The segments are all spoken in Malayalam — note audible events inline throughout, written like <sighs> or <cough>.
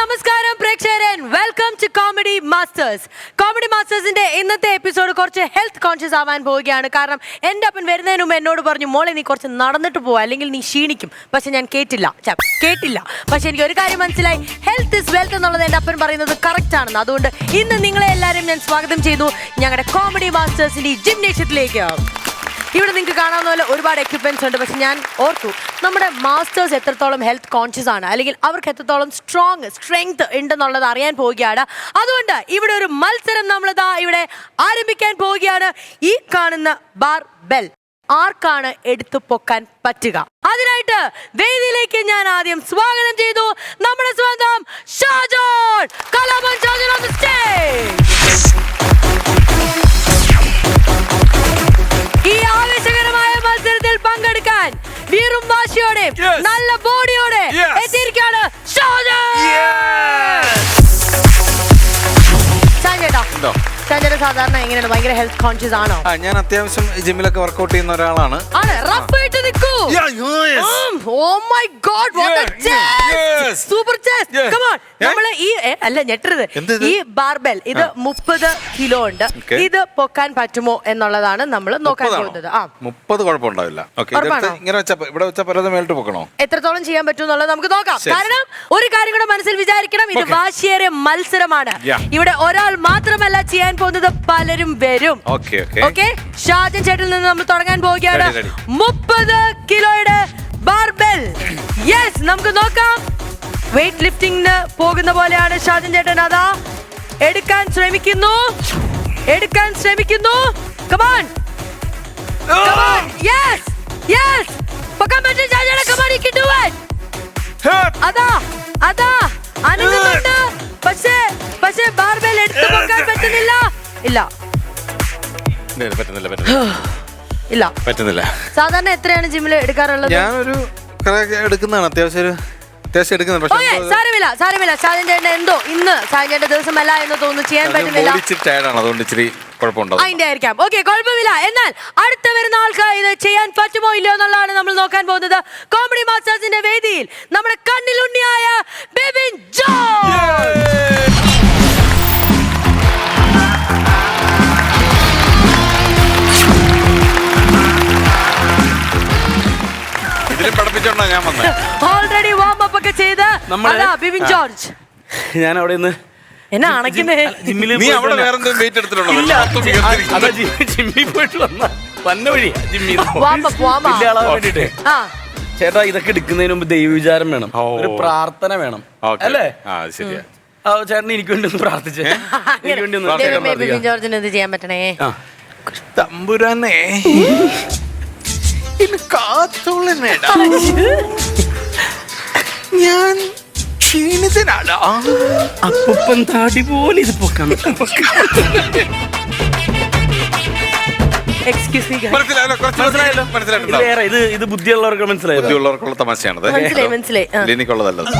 നമസ്കാരം പ്രേക്ഷകരൻ. Welcome to comedy masters comedy മാസ്റ്റേഴ്സിന്റെ ഇന്നത്തെ എപ്പിസോഡ് കുറച്ച് ഹെൽത്ത് കോൺഷ്യസ് ആവാൻ പോവുകയാണ്. കാരണം എന്റെ അപ്പൻ വരുന്നതിന് മുമ്പ് എന്നോട് പറഞ്ഞു മോളെ നീ കുറച്ച് നടന്നിട്ട് പോവാ അല്ലെങ്കിൽ നീ ക്ഷീണിക്കും. പക്ഷെ ഞാൻ കേട്ടില്ല. കേട്ടില്ല. പക്ഷെ എനിക്ക് ഒരു കാര്യം മനസ്സിലായി. ഹെൽത്ത് ഇസ് വെൽത്ത് എന്നുള്ളത് എന്റെ അപ്പൻ പറയുന്നത് കറക്റ്റ് ആണെന്ന്. അതുകൊണ്ട് ഇന്ന് നിങ്ങളെ എല്ലാവരും ഞാൻ സ്വാഗതം ചെയ്തു ഞങ്ങളുടെ കോമഡി മാസ്റ്റേഴ്സിന്റെ ജിംനേഷ്യത്തിലേക്ക് ഇവിടെ നിങ്ങൾക്ക് കാണാവുന്ന പോലെ ഒരുപാട് എക്യുപ്മെന്റ്സ് ഉണ്ട്. പക്ഷെ ഞാൻ ഓർത്തു നമ്മുടെ മാസ്റ്റേഴ്സ് എത്രത്തോളം ഹെൽത്ത് കോൺഷ്യസ് ആണ്. അല്ലെങ്കിൽ അവർക്ക് എത്രത്തോളം സ്ട്രോങ് സ്ട്രെങ്ത് ഉണ്ടെന്നുള്ളത് അറിയാൻ പോവുകയാണ്. അതുകൊണ്ട് ഇവിടെ ഒരു മത്സരം നമ്മളിതാ ഇവിടെ ആരംഭിക്കാൻ പോവുകയാണ്. ഈ കാണുന്ന ബാർ ബെൽ ആർക്കാണ് എടുത്തു പൊക്കാൻ പറ്റുക? അതിനായിട്ട് വേദിയിലേക്ക് ഞാൻ ആദ്യം സ്വാഗതം ചെയ്തു. നമ്മുടെ സ്വന്തം Shajon. Kalabhavan Shajon on stage. ഈ ആവേശകരമായ മത്സരത്തിൽ പങ്കെടുക്കാൻ വീറും വാശിയോടെ നല്ല ബോഡിയോടെ എത്തിയിരിക്കുകയാണ് ചേട്ടാ എന്തോ? സാധാരണ എങ്ങനെയാണ് ഭയങ്കര ഹെൽത്ത് കോൺഷ്യസ് ആണോ? ആ ഞാൻ അത്യാവശ്യം ജിമ്മിലൊക്കെ വർക്കൗട്ട് ചെയ്യുന്ന ഒരാളാണ്. ആണ്. റഫ് ആയിട്ട് നിൽക്കൂ Yeah, yes. Yeah. നമ്മൾ ഈ ഏ, അല്ല ഞെട്ടരുത്. എന്ത് ഇത്? ഈ ബാർബെൽ ഇത് മുപ്പത് കിലോ ഉണ്ട്. Okay. ഇത് പൊക്കാൻ പറ്റുമോ എന്നുള്ളതാണ് നമ്മൾ നോക്കാൻ പോകുന്നത്. ആ. മുപ്പത് കുഴപ്പമുണ്ടാവില്ല. ഓക്കെ ഉറപ്പാണോ? ഇങ്ങനെ വെച്ചാ ഇവിടെ വെച്ചാൽ പൊക്കണോ? എത്രത്തോളം ചെയ്യാൻ പറ്റും എന്നുള്ളത് നമുക്ക് നോക്കാം. ശരി. കാരണം ഒരു കാര്യം കൂടെ മനസ്സിൽ വിചാരിക്കണം. ഇത് Okay. വാശിയേറിയ മത്സരമാണ്. Yeah. ഇവിടെ ഒരാൾ മാത്രമല്ല ചെയ്യാൻ പോകുന്നത് പലരും വരും. ഓക്കെ ഷാജൻ ചേട്ടിൽ നിന്ന് നമ്മൾ തുടങ്ങാൻ പോവുകയാണ്. മുപ്പത് കിലോയുടെ ബാർബെൽ. യെസ് നമുക്ക് നോക്കാം. വെയിറ്റ് ലിഫ്റ്റിംഗിന് പോകുന്ന പോലെയാണ് ഷാജൻ ചേട്ടൻ. അതാ എടുക്കാൻ ശ്രമിക്കുന്നു. എടുക്കാൻ ശ്രമിക്കുന്നു. കമാൺ യെസ് യെസ് പൊക്കാൻ പറ്റും ഷാജൻ അതാ അതാ. ഇല്ല. പറ്റുന്നില്ല പറ്റുന്നില്ല. <sighs> ഇല്ല. പറ്റുന്നില്ല. സാധാരണ എത്രയാണ് ജിമ്മിൽ എടുക്കാറുള്ളത്? ഞാനൊരു എടുക്കുന്നതാണ്. അത്യാവശ്യം ഒരു അത്യാവശ്യം എടുക്കുന്നത് ഓക്കെ സാരമില്ല സാരമില്ല. ഷാജൻ ചേട്ടൻ എന്തോ ഇന്ന് ഷാജൻ ചേട്ടൻ ദിവസമല്ല എന്ന് തോന്നുന്നു. ചെയ്യാൻ പറ്റുന്നില്ല. ബോഡി ടയർഡാണ് അതുകൊണ്ട് ഇച്ചിരി കുഴപ്പമുണ്ടാവും. അതിന്റെ ആയിരിക്കാം. ഓക്കെ കുഴപ്പമില്ല. എന്നാൽ അടുത്ത വരുന്ന ആൾക്ക് ഇത് ചെയ്യാൻ പറ്റുമോ ഇല്ലയോ എന്നുള്ളതാണ് നമ്മൾ നോക്കാൻ പോകുന്നത്. കോമഡി മാസ്റ്റേഴ്സിന്റെ വേദിയിൽ നമ്മുടെ കണ്ണിലുണ്ണിയായ ബിബിൻ ജോൺ. ഞാൻ വന്നത് ഓൾറെഡി വാം അപ്പ് ഒക്കെ ചെയ്ത് നമ്മൾ ബിബിൻ ജോർജ് ഞാൻ അവിടെ നിന്ന് എന്നെ അണക്കുന്നേ ജിമ്മിൽ നീ അവിടെ വേറെ എന്തെങ്കിലും വെയിറ്റ് എടുത്തിട്ടുണ്ടോ? ഇല്ല. മൊത്തം വിയർത്തിരിക്കുന്നു. അതാ ജി- ജിമ്മിൽ പോയിട്ട് വന്ന വന്ന വഴി. ജിമ്മിൽ വാം അപ്പ് വാം വലിയ ആളാവാൻ വേണ്ടിട്ടേ ആ. ചേട്ടാ ഇതൊക്കെ എടുക്കുന്നതിന് മുമ്പ് ദൈവവിചാരം വേണം. ഓ. ഒരു പ്രാർത്ഥന വേണം. Okay. അല്ലേ? ആ അത് ശരിയാ. ആ ചേട്ടൻ എനിക്ക് വേണ്ടി ഒന്ന് പ്രാർത്ഥിച്ചേ. എനിക്ക് വേണ്ടി ഒന്ന് ദൈവമേ, ചേട്ടൻ ബിബിൻ പ്രാർത്ഥിക്കാം. ജോർജിന് ഇത് ചെയ്യാൻ പറ്റണേ? ആ. തമ്പുരാനെ. കാത്തോളനേടാ ഞാൻ ക്ഷീണിതനാടാ. അപ്പൂപ്പൻ താടി പോലെ ഇത് പൊക്കാൻ എക്സ്ക്യൂസ് മീ മനസ്സിലായല്ലോ? കുറച്ച് മനസ്സിലായല്ലോ? ഇത് മനസ്സിലായിട്ടുണ്ടാവും വേറെ ഇത് ഇത് ബുദ്ധിയുള്ളവർക്ക് മനസ്സിലായല്ലോ ബുദ്ധിയുള്ളവർക്കുള്ള തമാശയാണത്. മനസ്സിലായി, മനസ്സിലായി. ആ. ലിനിക്കുള്ളതല്ലത്.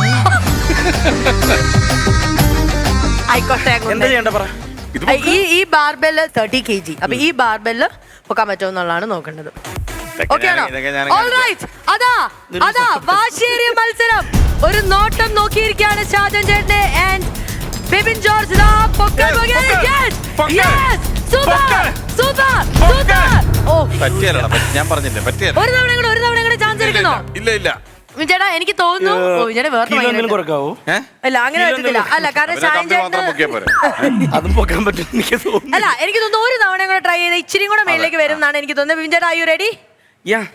ആയിക്കോട്ടെ എന്താ അങ്ങോട്ട്. ചെയ്യണ്ട പറ? ഇത് ഈ ഈ ബാർബെൽ തേർട്ടി കെ ജി അപ്പൊ ഈ ബാർബെല്ല് പൊക്കാൻ പറ്റുമോ എന്നുള്ളതാണ് നോക്കേണ്ടത്. അതാ അതാ വാശിയേറിയ മത്സരം. ഒരു നോട്ടം നോക്കിയിരിക്കുകയാണ് ഷാജൻ ചേട്ടനെ ആൻഡ് ബിബിൻ ജോർജ്. ഞാൻ പറഞ്ഞില്ല പറ്റിയല്ല. ഒരു തവണ കൂടെ ഒരു തവണ കൂടെ ചാൻസ് ഇല്ല, എടുക്കുന്നോ? ഇല്ല. ഇല്ല ചേട്ടാ എനിക്ക് തോന്നുന്നു. ഓ ചേട്ടാ വേറെ കുറക്കാവോ അല്ല അങ്ങനെ പറ്റത്തില്ല. അല്ല കാരണം ഷാജൻ <laughs> <laughs> അല്ല എനിക്ക് തോന്നുന്നു ഒരു തവണ കൂടെ ട്രൈ ചെയ്ത് ഇച്ചിരി കൂടെ മേളിലേക്ക് വരും എന്നാണ് എനിക്ക് തോന്നുന്നത്. ബിബിൻ ചേട്ടാ യു റെഡി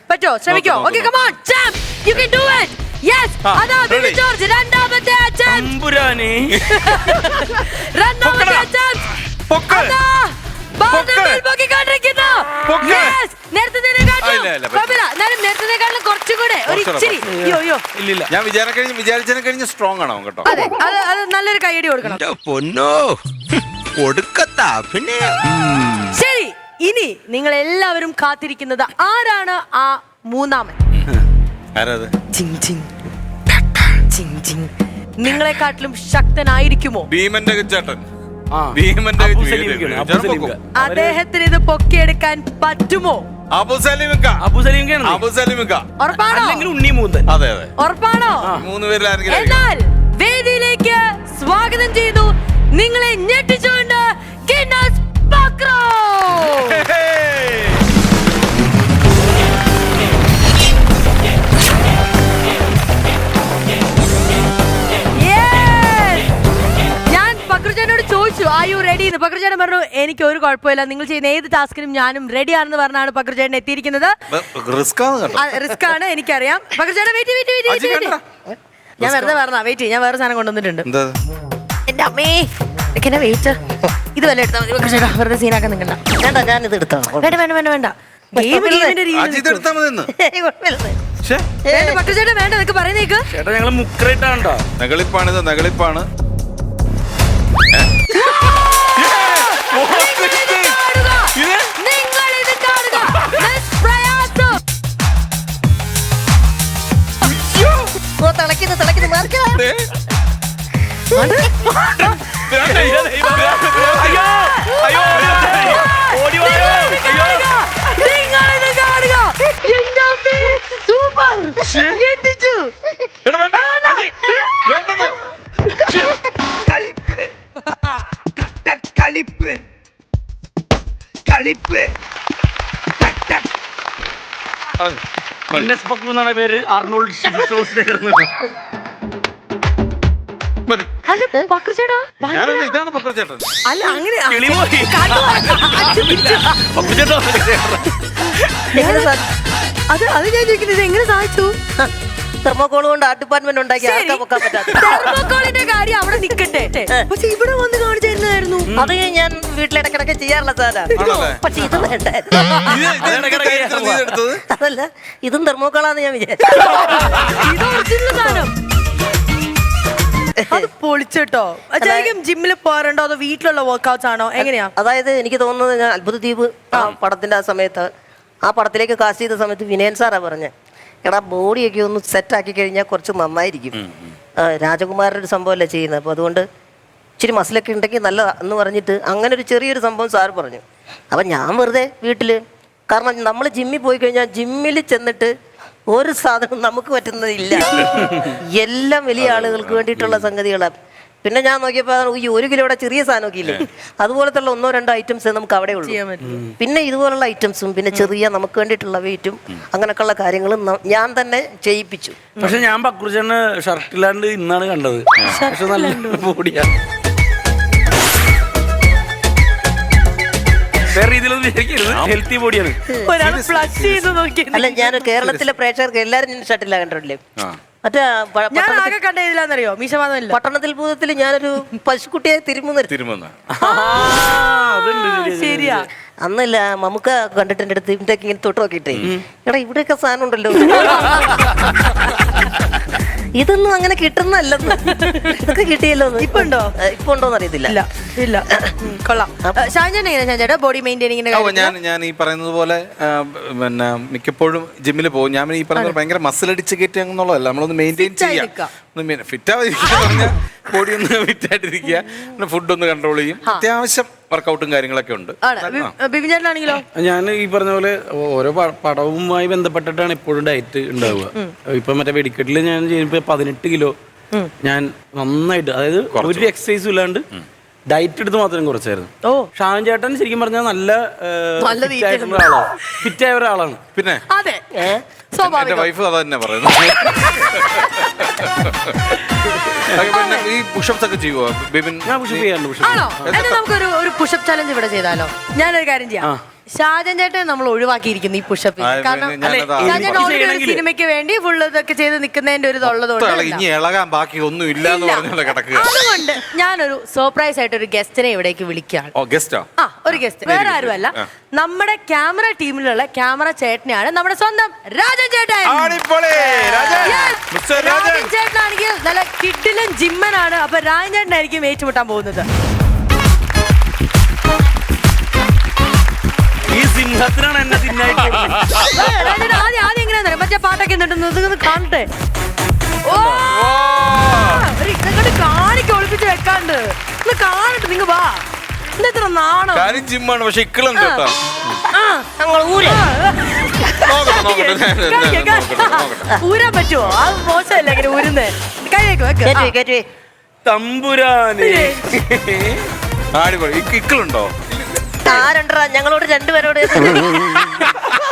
പറ്റോ ശ്രമിക്കോ okay come on champ you can do it yes അതാ ബിബി ജോർജ് രണ്ടാമത്തെ അറ്റംപ്റ്റ് തമ്പുരാനെ. <laughs> രണ്ടാമത്തെ പൊക്കടാ. അറ്റംപ്റ്റ് പൊക്ക്. അതാ ബാർബൽ പൊക്ക്. പൊക്കിക്കൊണ്ടിരിക്കുന്നു പൊക്ക്. യെസ് ഞാൻ വിചാരം കഴിഞ്ഞ് വിചാരിച്ചതിനെ കഴിഞ്ഞ് സ്ട്രോങ് ആണോ കേട്ടോ. അതെ. അത് അത് നല്ലൊരു കൈയടി കൊടുക്കണം. പൊന്നോ. കൊടുക്കത്താ പിന്നെ ഇനി നിങ്ങൾ എല്ലാവരും കാത്തിരിക്കുന്നത് ആരാണ് ആ മൂന്നാമൻ? നിങ്ങളെക്കാട്ടിലും ശക്തനായിരിക്കുമോ? ഭീമന്റെ ഭീമന്റെ അദ്ദേഹത്തിന് ഇത് പൊക്കിയെടുക്കാൻ പറ്റുമോ? എന്നാൽ വേദിയിലേക്ക് സ്വാഗതം ചെയ്തു നിങ്ങളെ ഞെട്ടിച്ചുകൊണ്ട് കിന്നസ് ബക്രോ! എന്ന് പക്രചേട്ടൻ പറഞ്ഞു എനിക്ക് ഒരു കുഴപ്പമില്ല. നിങ്ങൾ ചെയ്യുന്ന ഏത് ടാസ്കിനും ഞാനും റെഡി ആണെന്ന് പറഞ്ഞാണ് പക്രചേട്ടൻ എത്തിയിരിക്കുന്നത്. റിസ്ക് ആണ് റിസ്ക് ആണ് എനിക്കറിയാം. പക്രചേട്ടൻ വെയിറ്റ് വെയിറ്റ് വെയിറ്റ് വെയിറ്റ് ഞാൻ വെറുതെ പറഞ്ഞ വെയിറ്റ് ഞാൻ വേറെ സാധനം കൊണ്ടുവന്നിട്ടുണ്ട്. എന്താ എന്റെ അമ്മേ എന്നെ വെയിറ്റ് ഇത് വല്ല എടുത്താൽ മതി പക്രചേട്ടാ വെറുതെ സീനാക്കാൻ നിൽക്കണ്ട. വേണ്ട ഞാൻ ഇത് എടുത്തോ വേണ്ട വേണ്ട വേണ്ട. വേണ്ട <laughs> ശ്ശേ, വേണ്ട നിനക്ക് പറയുന്നേക്ക്. ചേട്ടാ ഞങ്ങൾ മുക്രയിട്ടാണ്ടോ ഇത് നകളിപ്പാണ് മാർക്കാ അയ്യോ അയ്യോ ഓടി വായോ അയ്യോ. നിങ്ങൾ ഇത് കാണുക. എന്റെ അമ്മേ, സൂപ്പർ. ഞെട്ടിച്ചു ഗിന്നസ് ബുക്ക് എന്നാണ് പേര് അർണോൾഡ് ഷിംഷോസ് അല്ല പക്രചേട്ടാ ഞാനല്ല ഇതാണ് പക്രച്ചേട്ടൻ അല്ല അങ്ങനെ കിളി പോയി. കാട്ടു അച്ഛൻ പിടിച്ചു. പപ്പുചേട്ടാ എങ്ങനെ സാ- അത് അത് ഞാൻ ചോദിക്കുന്നത് എങ്ങനെ സാധിച്ചു തെർമോകോൾ കൊണ്ട് ആർട്ട് ഡിപ്പാർട്ട്മെന്റ് ഉണ്ടാക്കി ആർക്കാ പൊക്കാൻ പറ്റാത്ത തെർമോക്കോളിന്റെ കാര്യം അവിടെ നിക്കട്ടെ പക്ഷെ ഇവിടെ വന്ന് കാണിച്ചായിരുന്നു അത് ഞാൻ വീട്ടിലിടക്കിടക്ക് ചെയ്യാറുള്ള സാധനം ആണല്ലേ? പക്ഷെ ഇത് വേണ്ടായിരുന്നു ഇത് ഇത് എന്ത് കാര്യത്തിനാ നീ ഇതെടുത്തത് അതല്ല ഇതും തെർമോക്കോളാന്ന് ഞാൻ വിചാരിച്ചു ഇത് ഒറിജിനൽ സാധനം അത് പൊളിച്ചിട്ടോ. ശരിക്കും ജിമ്മിൽ പോകാറുണ്ടോ? അതോ വീട്ടിലുള്ള വർക്ക്ഔട്ട്സ് ആണോ? എങ്ങനെയാ? അതായത് എനിക്ക് തോന്നുന്നത് ഞാൻ അത്ഭുത ദ്വീപ് ആ. പടത്തിന്റെ ആ സമയത്ത് ആ പടത്തിലേക്ക് കാസ്റ്റ് ചെയ്ത സമയത്ത് വിനയൻ സാറാ പറഞ്ഞേ. എടാ ബോഡിയൊക്കെ ഒന്ന് സെറ്റ് ആക്കി കഴിഞ്ഞാൽ കുറച്ച് നന്നായിരിക്കും. രാജകുമാരന്റെ ഒരു സംഭവമല്ലേ ചെയ്യുന്നത്. അപ്പോൾ അതുകൊണ്ട് ഇച്ചിരി മസിലൊക്കെ ഉണ്ടെങ്കിൽ നല്ല എന്ന് പറഞ്ഞിട്ട് അങ്ങനെ ഒരു ചെറിയൊരു സംഭവം സാർ പറഞ്ഞു. അപ്പം ഞാൻ വെറുതെ വീട്ടിൽ കാരണം നമ്മൾ ജിമ്മിൽ പോയി കഴിഞ്ഞാൽ ജിമ്മിൽ ചെന്നിട്ട് ഒരു സാധനം നമുക്ക് പറ്റുന്നതില്ല. എല്ലാം വലിയ ആളുകൾക്ക് വേണ്ടിയിട്ടുള്ള സംഗതികളാണ് പിന്നെ ഞാൻ നോക്കിയപ്പോൾ ഈ ഒരു കിലോയുടെ ചെറിയ സാധനമൊക്കെ ഇല്ലേ? അതുപോലത്തുള്ള ഒന്നോ രണ്ടോ ഐറ്റംസ് നമുക്ക് അവിടെ ഉള്ളൂ. പിന്നെ ഇതുപോലുള്ള ഐറ്റംസും പിന്നെ ചെറിയ നമുക്ക് വേണ്ടിയിട്ടുള്ള വെയിറ്റും അങ്ങനെയൊക്കെയുള്ള കാര്യങ്ങളും ഞാൻ തന്നെ ചെയ്യിപ്പിച്ചു. പക്ഷെ ഞാൻ ഷർട്ടില്ലാണ്ട് ഇന്നാണ് കണ്ടത്. പക്ഷെ നല്ല വേറെ രീതിയിലൊന്നും വിചാരിക്കരുത്. ഹെൽത്തി ബോഡിയാണ് ഒരാൾ ഫ്ലഷ് ചെയ്ത് നോക്കി അല്ല ഞാൻ കേരളത്തിലെ പ്രേക്ഷകർക്ക് എല്ലാരും ഞാൻ ഷട്ടില്ല കണ്ടിട്ടില്ലേ? ആ. മറ്റേ പ- ഞാൻ പട്ടണത്തിൽ- ആകെ മീശമാധവനില്ല പട്ടണത്തിൽ ഭൂതത്തിൽ ഞാനൊരു പശുക്കുട്ടിയെ തിരുമുന്ന. ശരിയാ അന്നല്ല മമുക്ക കണ്ടിട്ട് എന്റെ അടുത്ത് ഇങ്ങനെ തൊട്ട് നോക്കിയിട്ടേ. എടാ ഇവിടെയൊക്കെ സാധനം ഉണ്ടല്ലോ <laughs> ഇതൊന്നും അങ്ങനെ കിട്ടുന്നല്ലെന്ന്. ഇതൊക്കെ കിട്ടിയല്ലോ. ഇപ്പൊ ഉണ്ടോ? ഇപ്പൊ ഉണ്ടോന്ന് അറിയത്തില്ല ഇല്ല കൊള്ളാം. ഷാജൻ ബോഡി മെയിന്റെയിനിങ്ങിന്റെ ഞാൻ ഞാൻ ഈ പറയുന്നത് പോലെ പിന്നെ മിക്കപ്പോഴും ജിമ്മിൽ പോകും. ഞാൻ ഈ പറയുന്നത് ഭയങ്കര മസിൽ അടിച്ച് കയറ്റി എന്നുള്ളതല്ല. നമ്മളൊന്ന് മെയിന്റെയിൻ ചെയ്യാം. ഒന്ന് ഫിറ്റ് ആവാതിരിക്കുക പറഞ്ഞാൽ ബോഡി ഒന്ന് ഫിറ്റ് ആയിട്ടിരിക്കുക പിന്നെ ഫുഡ് ഒന്ന് കൺട്രോൾ ചെയ്യും അത്യാവശ്യം വർക്കൗട്ടും കാര്യങ്ങളൊക്കെ ഉണ്ട്. ഞാൻ ഈ പറഞ്ഞ പോലെ ഓരോ പടവുമായി ബന്ധപ്പെട്ടിട്ടാണ് എപ്പോഴും ഡയറ്റ് ഉണ്ടാവുക. ഇപ്പൊ മറ്റേ വെടിക്കെട്ടിൽ ഞാൻ ചെയ്യുമ്പോ പതിനെട്ട് കിലോ ഞാൻ നന്നായിട്ട് അതായത് ഒരു എക്സസൈസും ഇല്ലാണ്ട് ഡയറ്റ് എടുത്ത് മാത്രം കുറച്ചായിരുന്നു. ഓ. ഷാൻ ചേട്ടൻ ശരിക്കും പറഞ്ഞാൽ നല്ല നല്ല ഫിറ്റ് ആയിട്ടുള്ള ഒരാളാണ് ഫിറ്റ് ആയ ഒരാളാണ്. പിന്നെ? അതെ. എന്റെ സ്വാഭാവികം. വൈഫ് അത് തന്നെ പറയുന്നത്. <laughs> അതൊക്കെ പിന്നെ ഈ പുഷപ്സ് ഒക്കെ ചെയ്യുവോ? ബിബിൻ ഞാൻ പുഷപ്പ് ചെയ്യാറുണ്ട് പുഷപ്പ് ആണോ? എന്നാ നമുക്കൊരു ഒരു പുഷപ്പ് ചലഞ്ച് ഇവിടെ ചെയ്താലോ. ഞാനൊരു കാര്യം ചെയ്യാം. ഷാജൻ ചേട്ടൻ നമ്മൾ ഒഴിവാക്കിയിരിക്കുന്നു ഈ പുഷപ്പ് ആ, കാരണം പിന്നെ ഞാനത് ഷാജൻ എനിക്ക് ഓൾറെഡി ഒരു ചെയ്യണമെങ്കിൽ സിനിമയ്ക്ക് വേണ്ടി ഫുള്ള് ഇതൊക്കെ ചെയ്ത് നിൽക്കുന്നതിന്റെ ഒരു ഇനി ഇളകാൻ ബാക്കി ഒന്നും ഇല്ല. എന്ന് കിടക്കുക അതുകൊണ്ട് ഞാനൊരു സർപ്രൈസ് ആയിട്ട് ഒരു ഗസ്റ്റിനെ ഇവിടേക്ക് വിളിക്കുകയാണ്. ഓ ഗസ്റ്റാ ആ? ഒരു ഗസ്റ്റ് വേറെ ആരുമല്ല. നമ്മുടെ ക്യാമറ ടീമിലുള്ള ക്യാമറ ചേട്ടനെയാണ് നമ്മുടെ സ്വന്തം രാജൻ ചേട്ടൻ. രാജൻ. Yes. മിസ്റ്റർ രാജൻ. രാജൻ ചേട്ടനാണെങ്കിൽ നല്ല കിഡിലും ജിമ്മനാണ്. അപ്പൊ രാജൻ ചേട്ടനായിരിക്കും ഏറ്റുമുട്ടാൻ പോകുന്നത്. ഈ സിംഹത്തിനാണ് എന്നെ തിന്നായിട്ട് <laughs> ആദ്യം ആദ്യം എങ്ങനെയാ മറ്റേ പാട്ടൊക്കെ എന്നിട്ട് കാണട്ടെ. ഓ. ഇതങ്ങോട്ട് കാണിക്ക് ഒളിപ്പിച്ച് വെക്കാണ്ട്. ഒന്ന് കാണട്ടെ നിങ്ങ വാ. നാണോ? കാര്യം ജിമ്മാണ് പക്ഷെ ഇക്കളുണ്ട് കേട്ടോ. ഊരാൻ പറ്റുമോ അത് മോശമല്ല ഇങ്ങനെ ഊരുന്നേ? കൈ തമ്പുരാനെ. ഇക്കളുണ്ടോ? ആരുണ്ടോ ഞങ്ങളോട് രണ്ടുപേരോട് <laughs> <laughs>